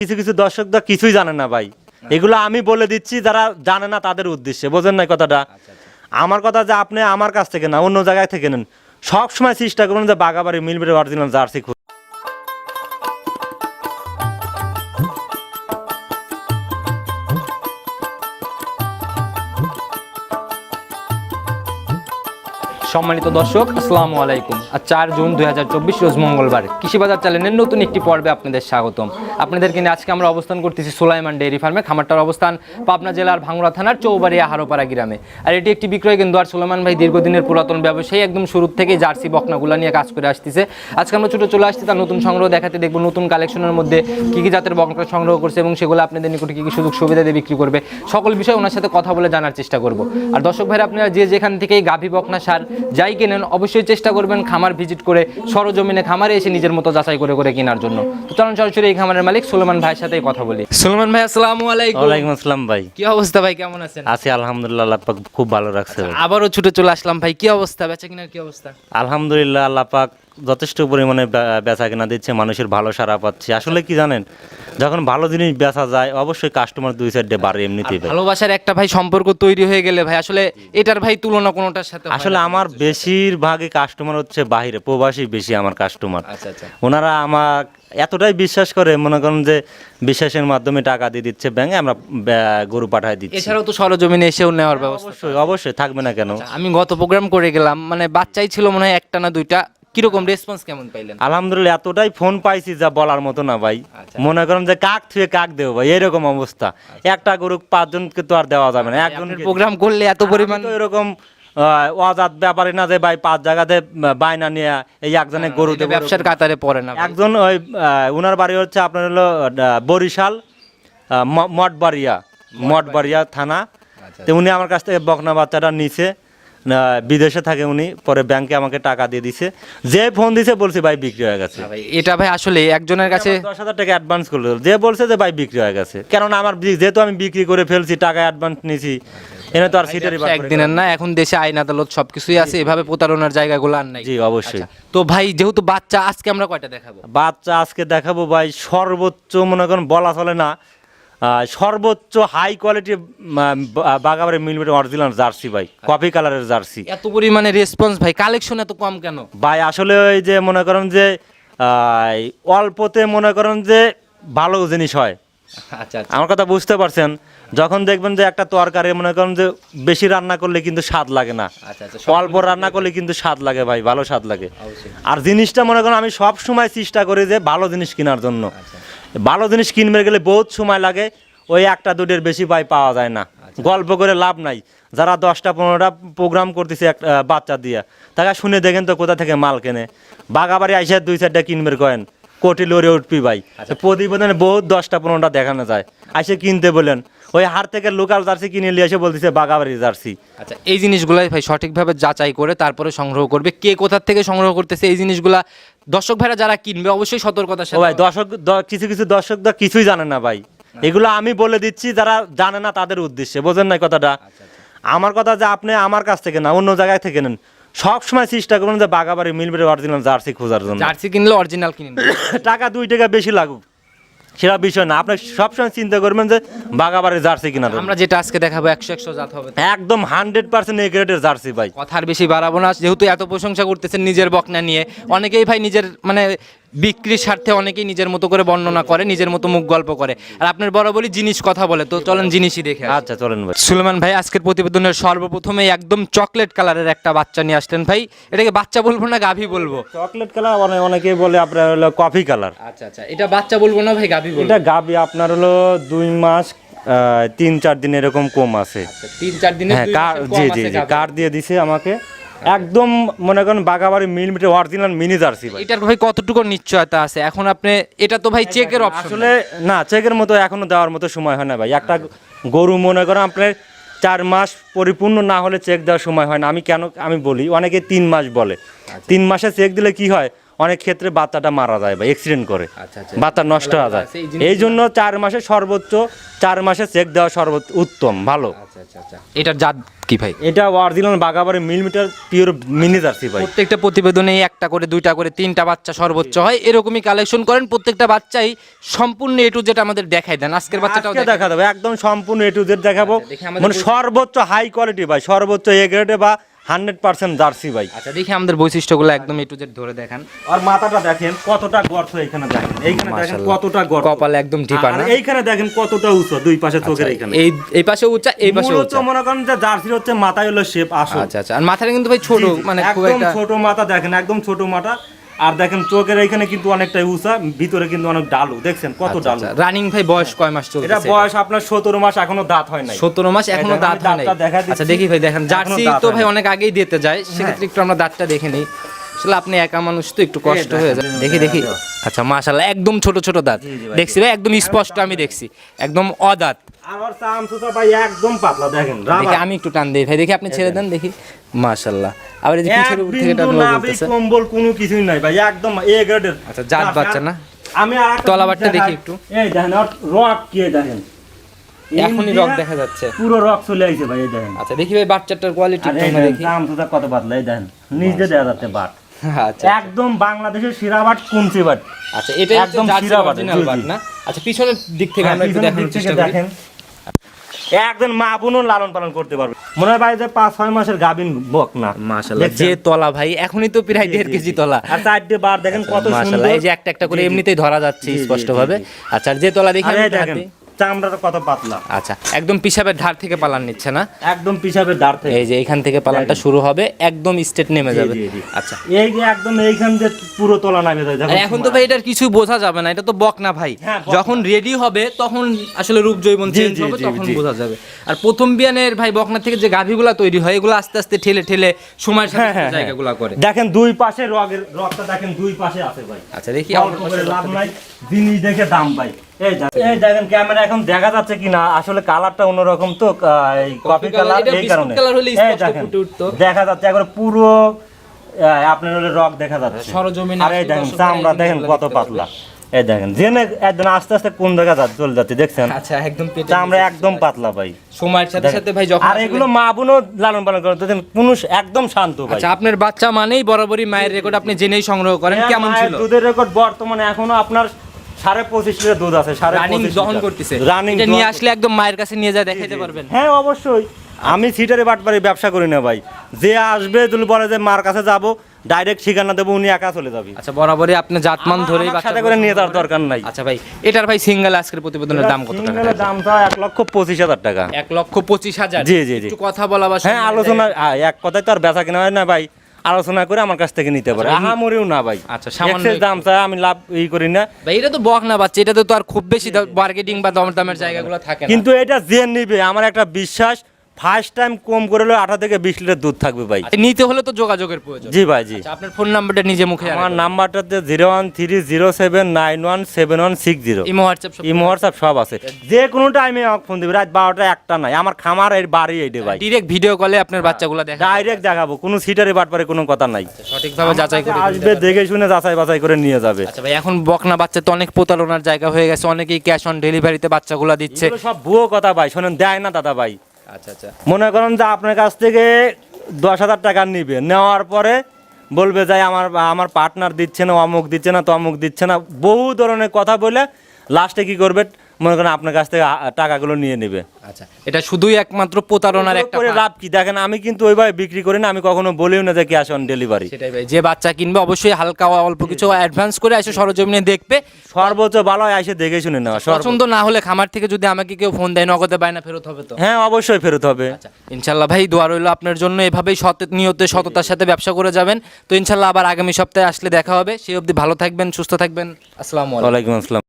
কিছু কিছু দর্শক তো কিছুই জানে না ভাই। এগুলো আমি বলে দিচ্ছি যারা জানে না তাদের উদ্দেশ্যে। বোঝেন না কথাটা? আমার কথা যে আপনি আমার কাছ থেকে না অন্য জায়গায় থেকে নেন সবসময় চেষ্টা করুন যে বাগাবাড়ি মিলবে অরিজিনাল জার্সি সম্মানিত দর্শক, আসসালামু আলাইকুম। আর চার জুন দুই হাজার চব্বিশ, রোজ মঙ্গলবার। কৃষিবাজার চ্যানেলের নতুন একটি পর্বে আপনাদের স্বাগতম। আপনাদেরকে নিয়ে আজকে আমরা অবস্থান করতেছি সোলাইমান ডেয়ারি ফার্মে, খামারটার অবস্থান পাবনা জেলার ভাঙ্গুড়া থানার চৌবাড়িয়া হারোপাড়া গ্রামে। আর এটি একটি বিক্রয় কেন্দ্র, আর সোলাইমান ভাই দীর্ঘদিনের পুরাতন ব্যবসায়ী, একদম শুরু থেকে জার্সি বকনাগুলা নিয়ে কাজ করে আসতেছে। আজকে আমরা ছোটো চলে আসছি, তার নতুন সংগ্রহ দেখাতে দেখব, নতুন কালেকশনের মধ্যে কী কী জাতের বকনা সংগ্রহ করছে এবং সেগুলো আপনাদের নিকটে কী কী সুযোগ সুবিধা দিয়ে বিক্রি করবে। সকল বিষয়ে ওনার সাথে কথা বলে জানার চেষ্টা করব। আর দর্শক ভাইরা, আপনারা যে যেখান থেকেই গাভী বকনা সার যাই কেনেন অবশ্যই চেষ্টা করবেন খামার ভিজিট করে সরজমিনে খামারে এসে নিজের মতো যাচাই করে করে কেনার জন্য। তো চলুন সরাসরি এই খামারের মালিক সুলেমান ভাইয়ের সাথে কথা বলি। সুলেমান ভাই আসসালামু আলাইকুম। ওয়ালাইকুম আসসালাম ভাই। কি অবস্থা ভাই কেমন আছেন? আছি আলহামদুলিল্লাহ আল্লাহ পাক খুব ভালো রাখছে ভাই। আবারও ছুটে চলে আসলাম ভাই কি অবস্থা বেচা কিনার কি অবস্থা? আলহামদুলিল্লাহ আল্লাহ পাক যথেষ্ট পরিমাণে বেচা কেনা দিচ্ছে মানুষের ভালো সারা পাচ্ছে। আসলে কি জানেন যখন ভালো জিনিস বেচা যায় অবশ্যই কাস্টমার দুই সাইডে বাড়ে এমনিতেই ভালোবাসার একটা ভাই সম্পর্ক তৈরি হয়ে গেলে ভাই আসলে এটার ভাই তুলনা কোনোটার সাথে আসলে আমার বেশিরভাগই কাস্টমার হচ্ছে বাইরে প্রবাসী বেশি আমার কাস্টমার আচ্ছা আচ্ছা। ওনারা আমার এতটাই বিশ্বাস করে মনে করেন যে বিশ্বাসের মাধ্যমে টাকা দিয়ে দিচ্ছে ব্যাংকে আমরা গরু পাঠায় দিচ্ছি। এছাড়াও তো সরজমিনে এসেও নেওয়ার ব্যবস্থা। অবশ্যই অবশ্যই থাকবে না কেন? আমি গত প্রোগ্রাম করে গেলাম মানে বাচ্চাই ছিল মনে হয় একটা না দুইটা। কীরকম রেসপন্স কেমন পাইলেন? আলহামদুলিল্লাহ এতটাই ফোন পাইছি যা বলার মতো না ভাই। আচ্ছা। মনে করেন যে কাক থুয়ে কাক দেবো ভাই এরকম অবস্থা। একটা গরু পাঁচজনকে তো আর দেওয়া যাবে না। একজন প্রোগ্রাম করলে এত পরিমাণ এরকম অজাত ব্যাপারে না যে ভাই পাঁচ জায়গাতে বায়না নিয়ে এই একজনে গরু ব্যবসার কাতারে পড়ে না একজন ওই উনার বাড়ি হচ্ছে আপনার হলো বরিশাল মঠবাড়িয়া। মঠবাড়িয়া থানা। আচ্ছা, তো উনি আমার কাছ থেকে বকনা বাচ্চাটা নিছে। বিদেশে থাকে উনি পরে ব্যাংকে আমাকে টাকা দিয়ে দিছে। যে ফোন দিছে বলছে ভাই বিক্রি হয়ে গেছে। এটা ভাই আসলে একজনের কাছে দশ হাজার টাকা অ্যাডভান্স করল। যে বলছে যে ভাই বিক্রি হয়ে গেছে। কেননা আমার যেহেতু আমি বিক্রি করে ফেলছি টাকা অ্যাডভান্স নিয়েছি এনে তো আর সিটারি ব্যবসা একদিনের না এখন দেশে আইন আদালত সবকিছুই আছে এভাবে প্রতারণার জায়গাগুলো আর নাই। জি অবশ্যই। তো ভাই যেহেতু বাচ্চা আজকে আমরা কয়টা দেখাবো? বাচ্চা আজকে দেখাবো ভাই সর্বোচ্চ মনে করেন বলা চলে না সর্বোচ্চ হাই কোয়ালিটি বাগাবারে মিলবে অরিজিনাল জার্সি ভাই কফি কালারের জার্সি এত পরিমাণে রেসপন্স ভাই কালেকশন এত কম কেন? ভাই আসলে ওই যে মনে করেন যে অল্পতে মনে করেন যে ভালো জিনিস হয়। আচ্ছা আমার কথা বুঝতে পারছেন? যখন দেখবেন যে একটা তরকারি মনে করেন যে বেশি রান্না করলে কিন্তু স্বাদ লাগে না। আচ্ছা আচ্ছা অল্প রান্না করলে কিন্তু স্বাদ লাগে ভাই ভালো স্বাদ লাগে। আর জিনিসটা মনে করেন আমি সব সময় চেষ্টা করি যে ভালো জিনিস কেনার জন্য। আচ্ছা। ভালো জিনিস কিনবে গেলে বহুত সময় লাগে ওই একটা দুটের বেশি ভাই পাওয়া যায় না। আচ্ছা। গল্প করে লাভ নাই। যারা দশটা পনেরোটা প্রোগ্রাম করতেছে এক আহ, বাচ্চা দিয়ে তাকে শুনে দেখেন তো কোথা থেকে মাল কেনে। বাগাবাড়ি আইসা দুই চারটা কিনবে কয়েন কোটি লড়ে উঠবি ভাই। আচ্ছা। প্রতিবেদনে বহুত দশটা পনেরোটা দেখানো যায়। আইসে কিনতে বলেন ওই হাট থেকে লোকাল জার্সি কিনে নিয়ে এসে বলতেছে বাগাবাড়ি জার্সি আচ্ছা এই জিনিসগুলাই ভাই সঠিকভাবে যাচাই করে তারপরে সংগ্রহ করবে। কে কোথার থেকে সংগ্রহ করতেছে এই জিনিসগুলা দর্শক ভাইরা যারা কিনবে অবশ্যই সতর্কতার সাথে ভাই দর্শক কিছু কিছু দর্শক কিছুই জানে না ভাই। এগুলো আমি বলে দিচ্ছি যারা জানে না তাদের উদ্দেশ্যে। বোঝেন না কথাটা? আমার কথা যে আপনি আমার কাছ থেকে না অন্য জায়গায় থেকে নেন। সবসময় চেষ্টা করুন যে বাগাবাড়ি মিলবে অরিজিনাল জার্সি খোঁজার জন্য। জার্সি কিনলে অরিজিনাল কিনবে টাকা দুই টাকা বেশি লাগুক। সেটা বিষয় না। আপনি সবসময় চিন্তা করবেন যে বাগাবাড়ির জার্সি কিনা। আমরা যেটা আজকে দেখাবো একশো একশো জাত হবে। একদম হান্ড্রেড পার্সেন্ট এ গ্রেডের জার্সি ভাই। কথার বেশি বাড়াবো না যেহেতু এত প্রশংসা করতেছেন নিজের বকনা নিয়ে। অনেকেই ভাই নিজের মানে বিক্রির স্বার্থে অনেকেই নিজের মতো করে বর্ণনা করে নিজের মতো মুখ গল্প করে। আর আপনার বরাবরই জিনিস কথা বলে তো চলেন জিনিসই দেখে আচ্ছা চলেন ভাই। সুলেমান ভাই আজকের প্রতিবেদনের সর্বপ্রথমে একদম চকলেট কালারের একটা বাচ্চা নিয়ে আসলেন ভাই। এটাকে বাচ্চা বলব না গাভী বলব? চকলেট কালার অনেক অনেকেই বলে আপনার হলো কফি কালার। আচ্ছা আচ্ছা এটা বাচ্চা বলব না ভাই গাভী বলব? এটা গাভী আপনার হলো দুই মাস তিন চার দিন এরকম কম আছে। আচ্ছা, তিন চার দিনে হ্যাঁ কার জি জি জি। কার্ড দিয়ে দিছে আমাকে? একদম মনে করেন বাগাবাড়ি মিলিমিটার মিটে অরিজিনাল মিনি জার্সি ভাই। এটার ভাই কতটুকু নিশ্চয়তা আছে? এখন আপনি এটা তো ভাই চেকের অপশন আসলে না চেকের মতো এখনও দেওয়ার মতো সময় হয় না ভাই। একটা গরু মনে করেন আপনার চার মাস পরিপূর্ণ না হলে চেক দেওয়ার সময় হয় না। আমি কেন আমি বলি অনেকে তিন মাস বলে। তিন মাসে চেক দিলে কি হয়? অনেক ক্ষেত্রে বাচ্চাটা মারা যায় বা অ্যাক্সিডেন্ট করে। আচ্ছা, আচ্ছা। বাচ্চা নষ্ট হয়ে যায়। এই জন্য চার মাসে সর্বোচ্চ চার মাসে চেক দেওয়া সর্বোচ্চ উত্তম ভালো। আচ্ছা আচ্ছা আচ্ছা। এটার জাত কি ভাই? এটা অরিজিনাল বাগাবাড়ি মিলিমিটার পিওর মিনি জার্সি ভাই। প্রত্যেকটা প্রতিবেদনে একটা করে দুইটা করে তিনটা বাচ্চা সর্বোচ্চ হয়। এরকমই কালেকশন করেন প্রত্যেকটা বাচ্চাই সম্পূর্ণ এটু যেটা আমাদের দেখাই দেন। আজকের বাচ্চাটাও দেখা দেবো একদম সম্পূর্ণ এ টু জেড দেখাবো। আচ্ছা, মানে সর্বোচ্চ হাই কোয়ালিটি ভাই সর্বোচ্চ এ গ্রেডে বা হান্ড্রেড পার্সেন্ট জার্সি ভাই আচ্ছা দেখি আমাদের বৈশিষ্ট্যগুলো একদম একটু যে ধরে দেখান। আর মাথাটা দেখেন কতটা গর্ত এখানে দেখেন। এইখানে দেখেন কতটা গর্ত। কপালে একদম না? এইখানে দেখেন কতটা উঁচু দুই পাশে চোখের এখানে এই এই পাশে উচ্চা এই পাশে মূলত মনে করেন যে জার্সি হচ্ছে মাথায় হলো শেপ আসল। আচ্ছা আচ্ছা। আর মাথাটা কিন্তু ভাই ছোট মানে খুব একটা ছোট মাথা দেখেন একদম ছোট মাথা। আর দেখেন চোখের এইখানে কিন্তু অনেকটাই উঁচা ভিতরে কিন্তু অনেক ডালু। দেখছেন কত ডালু? রানিং ভাই বয়স কয় মাস চলছে এটা বয়স আপনার সতেরো মাস এখনও দাঁত হয় নাই। সতেরো মাস এখনও দাঁত হয় নাই। আচ্ছা দেখি ভাই দেখেন জার্সি তো ভাই অনেক আগেই দিতে যায় সেক্ষেত্রে একটু আমরা দাঁতটা দেখে নিই। আসলে আপনি একা মানুষ তো একটু কষ্ট হয়ে যায়। দেখি দেখি। আচ্ছা মাশাল্লাহ একদম ছোট ছোট দাঁত। দেখছি ভাই একদম স্পষ্ট আমি দেখছি। একদম অদাঁত। আর ওর চাম ভাই একদম পাতলা দেখেন আমি একটু টান দিই ভাই দেখি আপনি ছেড়ে দেন দেখি। মাশাল্লাহ আবার এই যে এক পিছের উপর থেকে বিন্দু টানলো বলতেছে। কম্বল কোনো কিছুই নাই ভাই একদম এ গ্রেডের আচ্ছা, জাত বাচ্চা না? আমি আর তলাবারটা দেখি একটু। এই দেখেন রক কি দেখেন? এখনই রক দেখা যাচ্ছে। পুরো রক চলে আইছে ভাই এই দেখেন। আচ্ছা দেখি ভাই বাচ্চাটার কোয়ালিটি একটু দেখি। চাম সুতা কত পাতলা এই দেখেন নিজে দেওয়া যাচ্ছে বাট। আচ্ছা একদম বাংলাদেশের শিরা বাট আচ্ছা এটাই একদম বাট। বাট না? আচ্ছা পিছনের দিক থেকে আমরা একটু থেকে চেষ্টা করি। দেখেন। একজন মা বোনও লালন পালন করতে পারবে। মনে হয় ভাই যে পাঁচ ছয় মাসের গাভিন বক না। মাশাআল্লাহ যে তলা ভাই এখনই তো প্রায় দেড় কেজি তলা। আর চারটে বার দেখেন কত সুন্দর এই যে একটা একটা করে। এমনিতেই ধরা যাচ্ছে স্পষ্ট ভাবে আচ্ছা যে তলা দেখি আমি চামড়াটা কত পাতলা। আচ্ছা একদম পিসাবের ধার থেকে পালান নিচ্ছে না? একদম পিসাবের দাঁড় থেকে। এই যে এখান থেকে পালানটা শুরু হবে একদম স্টেট নেমে যাবে। আচ্ছা। এই যে একদম এইখান যে পুরো তোলা নামে যায় এখন তো ভাই এটার কিছু বোঝা যাবে না এটা তো বক না ভাই। হ্যাঁ, যখন রেডি হবে তখন আসলে রূপ জৈবন চেঞ্জ হবে তখন বোঝা যাবে। আর প্রথম বিয়ানের ভাই বকনা থেকে যে গাভীগুলা তৈরি হয় এগুলো আস্তে আস্তে ঠেলে ঠেলে সময়ের সাথে হ্যাঁ, হ্যাঁ। জায়গাগুলা করে। দেখেন দুই পাশে রগের রগটা দেখেন দুই পাশে আছে ভাই। আচ্ছা দেখি অল্প করে লাভ নাই জিনিস দেখে দাম ভাই। এই দেখেন ক্যামেরা এখন দেখা যাচ্ছে কিনা? আসলে কালারটা অন্যরকম তো কফি কালার এই কারণে। colour হলে এই স্পষ্ট দেখেন ফুটে উঠতো। দেখা যাচ্ছে একবার পুরো আপনার হলে রক দেখা যাচ্ছে। আর এই দেখেন চামড়া দেখেন কত পাতলা। এই দেখেন জেনে একদম আস্তে আস্তে কোন জায়গা চলে যাচ্ছে দেখছেন? আচ্ছা একদম চামড়া একদম পাতলা ভাই। সময়ের সাথে সাথে ভাই যখন আর এগুলো মা বোনও লালন পালন করে দেখেন কোনো একদম শান্ত ভাই। আচ্ছা আপনার বাচ্চা মানেই বরাবরই মায়ের রেকর্ড আপনি জেনেই সংগ্রহ করেন হ্যাঁ, কেমন ছিল? দুধের রেকর্ড বর্তমানে এখনও আপনার সাড়ে পঁচিশ লিটার দুধ আছে সাড়ে রানিং দহন করতেছে। রানিং এটা নিয়ে আসলে একদম মায়ের কাছে নিয়ে যায় পারবেন। হ্যাঁ অবশ্যই। আমি সিটারে ব্যবসা করি না ভাই। যে আসবে বলে যে মার কাছে যাব ডাইরেক্ট ঠিকানা দেবো উনি একা চলে যাবে। আচ্ছা বরাবরই আপনি জাতমান ধরেই বাচ্চা করে নিয়ে যাওয়ার দরকার নাই। আচ্ছা ভাই এটার ভাই সিঙ্গেল আজকের প্রতিবেদনের দাম কত টাকা? সিঙ্গেলের দামটা এক লক্ষ পঁচিশ হাজার টাকা। এক লক্ষ পঁচিশ হাজার। জি, জি, জি। একটু কথা বলা হ্যাঁ আলোচনা এক কথায় তো আর বেচা কেনা হয় না ভাই। আলোচনা করে আমার কাছ থেকে নিতে পারে। আহা মরেও না ভাই। আচ্ছা, সামান্য দাম চাই আমি লাভ ই করি না। ভাই এটা তো বক না বাচ্চা এটা তো আর খুব বেশি মার্কেটিং বা দম দামের জায়গাগুলো থাকে কিন্তু এটা যে নিবে আমার একটা বিশ্বাস ফার্স্ট টাইম কম করে হলেও আঠা থেকে বিশ লিটার দুধ থাকবে ভাই। আচ্ছা, নিতে হলে তো যোগাযোগের প্রয়োজন। জি ভাই জি। আচ্ছা, আপনার ফোন নাম্বারটা নিজে মুখে আমার নাম্বারটা নাম্বারটাতে zero one three zero seven nine one seven one six zero imo WhatsApp সব ইমো হোয়াটসঅ্যাপ সব আছে। যে কোনো টাইমে আমাকে ফোন দিবে। রাত বারোটা একটা নাই আমার খামার এর বাড়ি এইটে ভাই। ডিরেক্ট ভিডিও কলে আপনার বাচ্চাগুলো দেখা ডাইরেক্ট দেখাবো। কোনো সিটারে বাটপারে কোনো কথা নাই। সঠিকভাবে যাচাই করে আসবে দেখে শুনে যাচাই বাছাই করে নিয়ে যাবে। আচ্ছা ভাই এখন বকনা বাচ্চা তো অনেক প্রতারণার জায়গা হয়ে গেছে। অনেকেই ক্যাশ অন ডেলিভারিতে বাচ্চাগুলো দিচ্ছে। সব ভুয়ো কথা ভাই। শোনেন দেয় না দাদা ভাই। আচ্ছা আচ্ছা। মনে করেন যে আপনার কাছ থেকে দশ হাজার টাকা নিবে। নেওয়ার পরে বলবে যে আমার আমার পার্টনার দিচ্ছে না অমুক দিচ্ছে না তমুক দিচ্ছে না। বহু ধরনের কথা বলে লাস্টে কি করবে? মনে করেন আপনার কাছ থেকে টাকাগুলো নিয়ে নেবে। আচ্ছা এটা শুধুই একমাত্র প্রতারণার একটা করে লাভ কি? দেখেন আমি কিন্তু ওইভাবে বিক্রি করি না আমি কখনো বলিও না যে ক্যাশ অন ডেলিভারি সেটাই ভাই যে বাচ্চা কিনবে অবশ্যই হালকা অল্প কিছু অ্যাডভান্স করে এসে সরজমিনে দেখবে। সর্বোচ্চ ভালো এসে দেখে শুনে নেওয়া পছন্দ না হলে খামার থেকে যদি আমাকে কেউ ফোন দেয় নগদে বায়না ফেরত হবে তো? হ্যাঁ অবশ্যই ফেরত হবে। আচ্ছা ইনশাল্লাহ ভাই দোয়া রইল আপনার জন্য এভাবেই সৎ নিয়তে সততার সাথে ব্যবসা করে যাবেন। তো ইনশাল্লাহ আবার আগামী সপ্তাহে আসলে দেখা হবে। সেই অবধি ভালো থাকবেন সুস্থ থাকবেন। আসসালামু আলাইকুম। ওয়ালাইকুম আসসালাম।